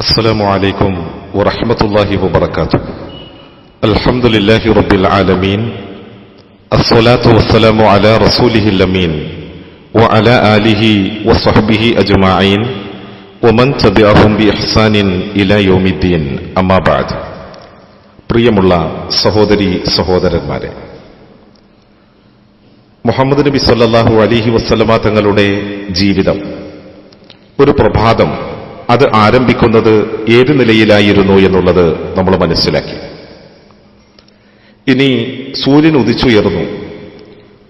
السلام عليكم ورحمة الله وبركاته الحمد لله رب العالمين الصلاة والسلام على رسوله الأمين وعلى آله وصحبه أجمعين ومن تبعهم بإحسان إلى يوم الدين أما بعد പ്രിയമുള്ള സഹോദരി സഹോദരന്മാരെ മുഹമ്മദ് നബി സല്ലല്ലാഹു അലിഹി വസ്ലമ തങ്ങളുടെ ജീവിതം ഒരു പ്രഭാതം അത് ആരംഭിക്കുന്നത് ഏത് നിലയിലായിരുന്നു എന്നുള്ളത് നമ്മൾ മനസ്സിലാക്കി. ഇനി സൂര്യൻ ഉദിച്ചുയർന്നു.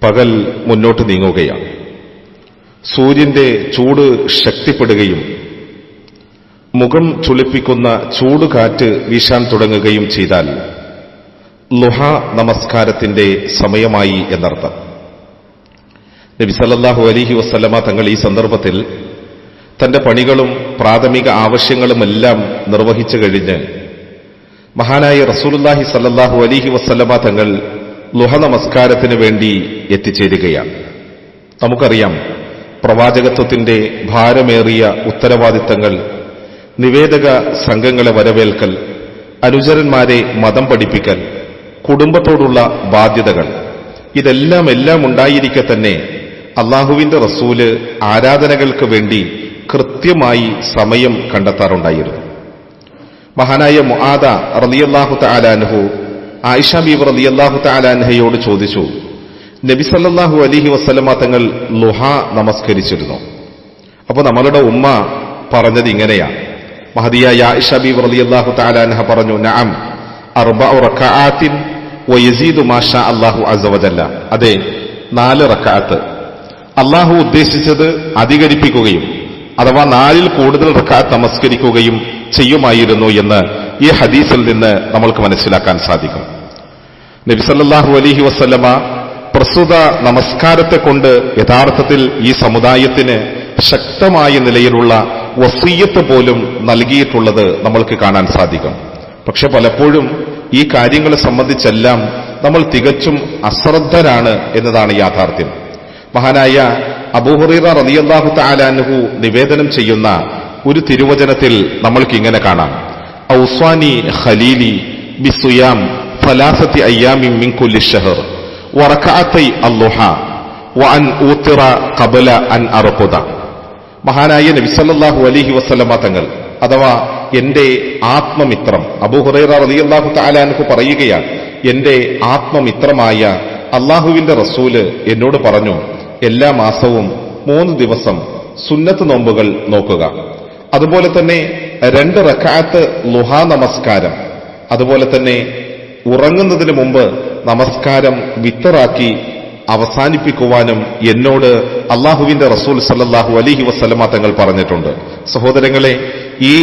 പകൽ മുന്നോട്ട് നീങ്ങുകയാണ്. സൂര്യന്റെ ചൂട് ശക്തിപ്പെടുകയും മുഖം ചുളിപ്പിക്കുന്ന ചൂട് കാറ്റ് വീശാൻ തുടങ്ങുകയും ചെയ്താൽ ലുഹ നമസ്കാരത്തിന്റെ സമയമായി എന്നർത്ഥം. നബി സല്ലല്ലാഹു അലിഹി വസ്ലമ തങ്ങൾ ഈ സന്ദർഭത്തിൽ തന്റെ പണികളും പ്രാഥമിക ആവശ്യങ്ങളുമെല്ലാം നിർവഹിച്ചു കഴിഞ്ഞ് മഹാനായ റസൂലുല്ലാഹി സല്ലാഹു അലിഹി വസ്ലമ തങ്ങൾ ലുഹ നമസ്കാരത്തിന് വേണ്ടി എത്തിച്ചേരുകയാണ്. നമുക്കറിയാം പ്രവാചകത്വത്തിന്റെ ഭാരമേറിയ ഉത്തരവാദിത്തങ്ങൾ നിവേദക സംഘങ്ങളെ വരവേൽക്കൽ അനുചരന്മാരെ മതം പഠിപ്പിക്കൽ കുടുംബത്തോടുള്ള ബാധ്യതകൾ ഇതെല്ലാം എല്ലാം ഉണ്ടായിരിക്കെ തന്നെ അള്ളാഹുവിന്റെ റസൂൽ ആരാധനകൾക്ക് വേണ്ടി കൃത്യമായി സമയം കണ്ടെത്താറുണ്ടായിരുന്നു. മഹാനായ മുആദ റളിയല്ലാഹു തആലാൻഹു ആയിഷ ബീബ് റളിയല്ലാഹു തആലാൻഹയോട് ചോദിച്ചു നബി സല്ലല്ലാഹു അലൈഹി വസല്ലമ തങ്ങൾ ലുഹ നമസ്കരിച്ചിരുന്നു? അപ്പോൾ നമ്മളുടെ ഉമ്മ പറഞ്ഞത് ഇങ്ങനെയാണ് മഹദിയായ ആയിഷ ബീബ് റളിയല്ലാഹു തആലാൻഹ പറഞ്ഞു നഅം അർബഉ റകഅത്തിൻ വയസീദു മാഷാ അല്ലാഹു അസവജല്ല അതെ നാല് റക്കാത്ത് അള്ളാഹു ഉദ്ദേശിച്ചത് അധികരിപ്പിക്കുകയും അഥവാ നാലിൽ കൂടുതൽ റക്കാ നമസ്കരിക്കുകയും ചെയ്യുമായിരുന്നു എന്ന് ഈ ഹദീസിൽ നിന്ന് നമ്മൾക്ക് മനസ്സിലാക്കാൻ സാധിക്കും. നബിസല്ലാഹു അലഹി വസ്ലമ പ്രസ്തുത നമസ്കാരത്തെ കൊണ്ട് യഥാർത്ഥത്തിൽ ഈ സമുദായത്തിന് ശക്തമായ നിലയിലുള്ള വസീയത്ത് പോലും നൽകിയിട്ടുള്ളത് നമ്മൾക്ക് കാണാൻ സാധിക്കും. പക്ഷെ പലപ്പോഴും ഈ കാര്യങ്ങളെ സംബന്ധിച്ചെല്ലാം നമ്മൾ തികച്ചും അശ്രദ്ധരാണ് എന്നതാണ് യാഥാർത്ഥ്യം. മഹാനായ അബൂഹറീറ റളിയല്ലാഹു താലാനുഹു നിവേദനം ചെയ്യുന്ന ഒരു തിരുവചനത്തിൽ നമ്മൾക്ക് ഇങ്ങനെ കാണാം. ഔസ്വാനി ഖലീലി ബിസുയാം ഫലാസത്തി അയ്യാമി മിൻ കുല്ലി ഷഹർ വറക്കാത്തൈ അല്ലുഹ വഅൻ ഊത്തിറ കബല അൻ അർഖുദ. മഹാനായ നബി സല്ലല്ലാഹു വസ്ലമ തങ്ങൾ അഥവാ എന്റെ ആത്മമിത്രം അബൂഹുറൈറ റളിയല്ലാഹു താലാനുഹു പറയുകയാണ് എന്റെ ആത്മമിത്രമായ അള്ളാഹുവിന്റെ റസൂൽ എന്നോട് പറഞ്ഞു എല്ലാ മാസവും മൂന്ന് ദിവസം സുന്നത്ത് നോമ്പുകൾ നോക്കുക. അതുപോലെ തന്നെ രണ്ട് റക്കാത്ത് ലുഹാ നമസ്കാരം. അതുപോലെ തന്നെ ഉറങ്ങുന്നതിന് മുമ്പ് നമസ്കാരം വിത്തറാക്കി അവസാനിപ്പിക്കുവാനും എന്നോട് അള്ളാഹുവിന്റെ റസൂൽ സല്ലാഹു അലിഹി വസ്ലമ തങ്ങൾ പറഞ്ഞിട്ടുണ്ട്. സഹോദരങ്ങളെ ഈ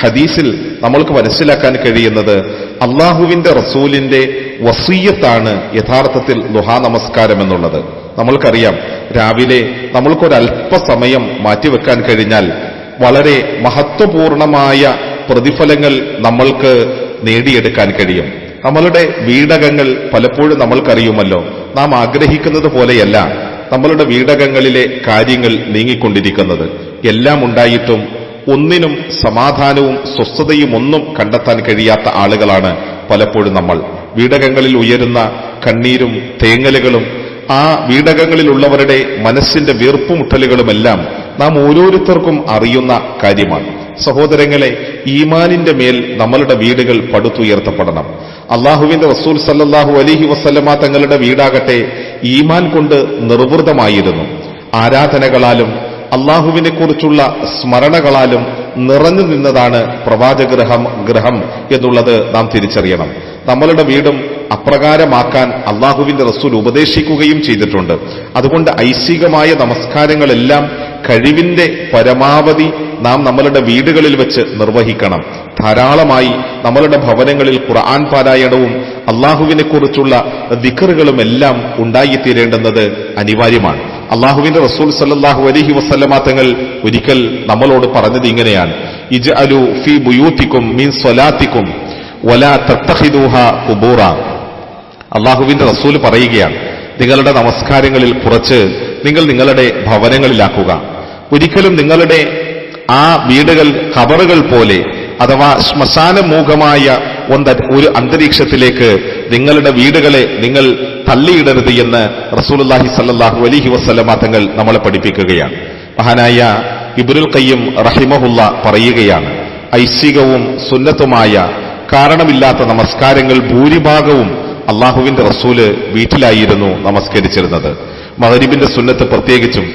ഹദീസിൽ നമ്മൾക്ക് മനസ്സിലാക്കാൻ കഴിയുന്നത് അള്ളാഹുവിന്റെ റസൂലിന്റെ വസീയത്താണ് യഥാർത്ഥത്തിൽ ലുഹാ നമസ്കാരം എന്നുള്ളത്. നമ്മൾക്കറിയാം രാവിലെ നമ്മൾക്കൊരല്പസമയം മാറ്റിവെക്കാൻ കഴിഞ്ഞാൽ വളരെ മഹത്വപൂർണമായ പ്രതിഫലങ്ങൾ നമ്മൾക്ക് നേടിയെടുക്കാൻ കഴിയും. നമ്മളുടെ വീടകങ്ങൾ പലപ്പോഴും നമ്മൾക്കറിയുമല്ലോ. നാം ആഗ്രഹിക്കുന്നത് പോലെയല്ല നമ്മളുടെ വീടകങ്ങളിലെ കാര്യങ്ങൾ നീങ്ങിക്കൊണ്ടിരിക്കുന്നത്. എല്ലാം ഉണ്ടായിട്ടും ഒന്നിനും സമാധാനവും സ്വസ്ഥതയും ഒന്നും കണ്ടെത്താൻ കഴിയാത്ത ആളുകളാണ് പലപ്പോഴും നമ്മൾ. വീടകങ്ങളിൽ ഉയരുന്ന കണ്ണീരും തേങ്ങലുകളും ആ വീടകങ്ങളിലുള്ളവരുടെ മനസ്സിന്റെ വീർപ്പുമുട്ടലുകളുമെല്ലാം നാം ഓരോരുത്തർക്കും അറിയുന്ന കാര്യമാണ്. സഹോദരങ്ങളെ ഈമാനിന്റെ മേൽ നമ്മളുടെ വീടുകൾ പടുത്തുയർത്തപ്പെടണം. അള്ളാഹുവിന്റെ റസൂൽ സല്ലാഹു അലിഹി വസ്ല്ലമ തങ്ങളുടെ വീടാകട്ടെ ഈമാൻ കൊണ്ട് നിർവൃതമായിരുന്നു. ആരാധനകളാലും അള്ളാഹുവിനെ കുറിച്ചുള്ള സ്മരണകളാലും നിറഞ്ഞു നിന്നതാണ് പ്രവാചഗ്രഹം ഗ്രഹം എന്നുള്ളത് നാം തിരിച്ചറിയണം. നമ്മളുടെ വീടും അപ്രകാരമാക്കാൻ അള്ളാഹുവിന്റെ റസൂൽ ഉപദേശിക്കുകയും ചെയ്തിട്ടുണ്ട്. അതുകൊണ്ട് ഐശികമായ നമസ്കാരങ്ങളെല്ലാം കഴിവിന്റെ പരമാവധി നാം നമ്മളുടെ വീടുകളിൽ വെച്ച് നിർവഹിക്കണം. ധാരാളമായി നമ്മളുടെ ഭവനങ്ങളിൽ ഖുർആൻ പാരായണവും അള്ളാഹുവിനെ കുറിച്ചുള്ള ദിക്കറുകളും എല്ലാം ഉണ്ടായിത്തീരേണ്ടുന്നത് അനിവാര്യമാണ്. അള്ളാഹുവിന്റെ റസൂൽ സല്ലാഹു അലഹി വസ്ലമാ തങ്ങൾ ഒരിക്കൽ നമ്മളോട് പറഞ്ഞത് ഇങ്ങനെയാണ്. ഇജ് അലു ഫി ബുയൂത്തിക്കും മീൻ സ്വലാത്തിക്കും വല തത്തഹിദൂഹ കുബൂറ അള്ളാഹുവിന്റെ റസൂൽ പറയുകയാണ് നിങ്ങളുടെ നമസ്കാരങ്ങളിൽ കുറച്ച് നിങ്ങൾ നിങ്ങളുടെ ഭവനങ്ങളിലാക്കുക. ഒരിക്കലും നിങ്ങളുടെ ആ വീടുകൾ കബറുകൾ പോലെ അഥവാ ശ്മശാനമൂഖമായ ഒന്ന ഒരു അന്തരീക്ഷത്തിലേക്ക് നിങ്ങളുടെ വീടുകളെ നിങ്ങൾ തള്ളിയിടരുത് എന്ന് റസൂലുള്ളാഹി സല്ലാഹു അലൈഹി വസല്ലമ തങ്ങൾ നമ്മളെ പഠിപ്പിക്കുകയാണ്. മഹാനായ ഇബുരുൽ കയ്യം റഹിമഹുല്ല പറയുകയാണ് ഐശ്വികവും സുന്നത്തുമായ കാരണമില്ലാത്ത നമസ്കാരങ്ങൾ ഭൂരിഭാഗവും അള്ളാഹുവിന്റെ റസൂൽ വീട്ടിലായിരുന്നു നമസ്കരിച്ചിരുന്നത്. മഹരിബിന്റെ സുന്നത്ത് പ്രത്യേകിച്ചും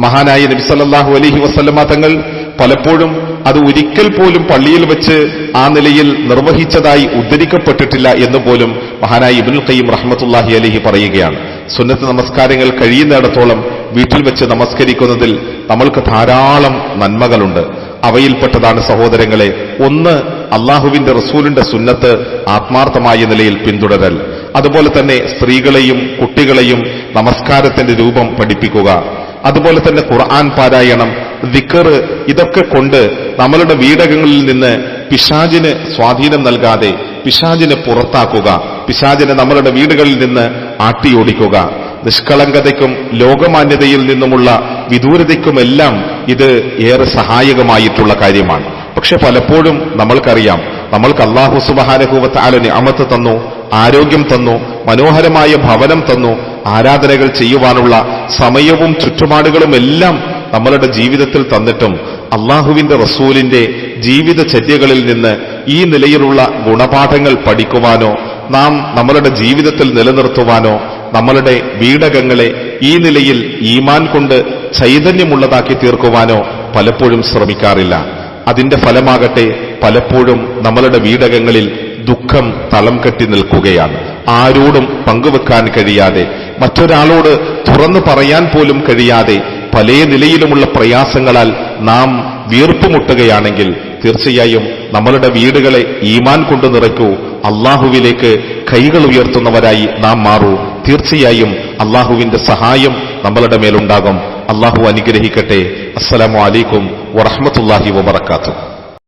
മഹാനായ നബി സല്ലാഹു അലഹി വസല്ലമ തങ്ങൾ പലപ്പോഴും അത് ഒരിക്കൽ പോലും പള്ളിയിൽ വെച്ച് ആ നിലയിൽ നിർവഹിച്ചതായി ഉദ്ധരിക്കപ്പെട്ടിട്ടില്ല എന്ന് പോലും മഹാനായ ഇബ്നുൽ ഖയ്യിം റഹ്മത്തുല്ലാഹി അലഹി പറയുകയാണ്. സുന്നത്ത് നമസ്കാരങ്ങൾ കഴിയുന്നിടത്തോളം വീട്ടിൽ വെച്ച് നമസ്കരിക്കുന്നതിൽ നമ്മൾക്ക് ധാരാളം നന്മകളുണ്ട്. അവയിൽപ്പെട്ടതാണ് സഹോദരങ്ങളെ ഒന്ന് അള്ളാഹുവിന്റെ റസൂലിന്റെ സുന്നത്ത് ആത്മാർത്ഥമായ നിലയിൽ പിന്തുടരൽ. അതുപോലെ തന്നെ സ്ത്രീകളെയും കുട്ടികളെയും നമസ്കാരത്തിന്റെ രൂപം പഠിപ്പിക്കുക. അതുപോലെ തന്നെ ഖുർആൻ പാരായണം ദിക്കർ ഇതൊക്കെ കൊണ്ട് നമ്മളുടെ വീടകങ്ങളിൽ നിന്ന് പിശാജിന് സ്വാധീനം നൽകാതെ പിശാജിനെ പുറത്താക്കുക പിശാജിനെ നമ്മളുടെ വീടുകളിൽ നിന്ന് ആട്ടിയോടിക്കുക. നിഷ്കളങ്കതയ്ക്കും ലോകമാന്യതയിൽ നിന്നുമുള്ള വിദൂരതയ്ക്കുമെല്ലാം ഇത് ഏറെ സഹായകമായിട്ടുള്ള കാര്യമാണ്. പക്ഷെ പലപ്പോഴും നമ്മൾക്കറിയാം നമ്മൾക്ക് അള്ളാഹു സുബഹാനഹൂവത്ത് ആലന് അമത്ത് തന്നു ആരോഗ്യം തന്നു മനോഹരമായ ഭവനം തന്നു ആരാധനകൾ ചെയ്യുവാനുള്ള സമയവും ചുറ്റുപാടുകളും എല്ലാം നമ്മളുടെ ജീവിതത്തിൽ തന്നിട്ടും അള്ളാഹുവിന്റെ റസൂലിന്റെ ജീവിതചര്യകളിൽ നിന്ന് ഈ നിലയിലുള്ള ഗുണപാഠങ്ങൾ പഠിക്കുവാനോ നാം നമ്മളുടെ ജീവിതത്തിൽ നിലനിർത്തുവാനോ നമ്മളുടെ വീടകങ്ങളെ ഈ നിലയിൽ ഈമാൻ കൊണ്ട് ചൈതന്യമുള്ളതാക്കി തീർക്കുവാനോ പലപ്പോഴും ശ്രമിക്കാറില്ല. അതിന്റെ ഫലമാകട്ടെ പലപ്പോഴും നമ്മളുടെ വീടകങ്ങളിൽ ദുഃഖം തളം കെട്ടി നിൽക്കുകയാണ്. ആരോടും പങ്കുവെക്കാൻ കഴിയാതെ മറ്റൊരാളോട് തുറന്നു പറയാൻ പോലും കഴിയാതെ പല നിലയിലുമുള്ള പ്രയാസങ്ങളാൽ നാം വീർപ്പുമുട്ടുകയാണെങ്കിൽ തീർച്ചയായും നമ്മളുടെ വീടുകളെ ഈമാൻ കൊണ്ട് നിറയ്ക്കൂ. അള്ളാഹുവിലേക്ക് കൈകൾ ഉയർത്തുന്നവരായി നാം മാറൂ. തീർച്ചയായും അള്ളാഹുവിന്റെ സഹായം നമ്മളുടെ മേലുണ്ടാകും. അള്ളാഹു അനുഗ്രഹിക്കട്ടെ. അസ്സലാമു അലൈക്കും ورحمة الله وبركاته.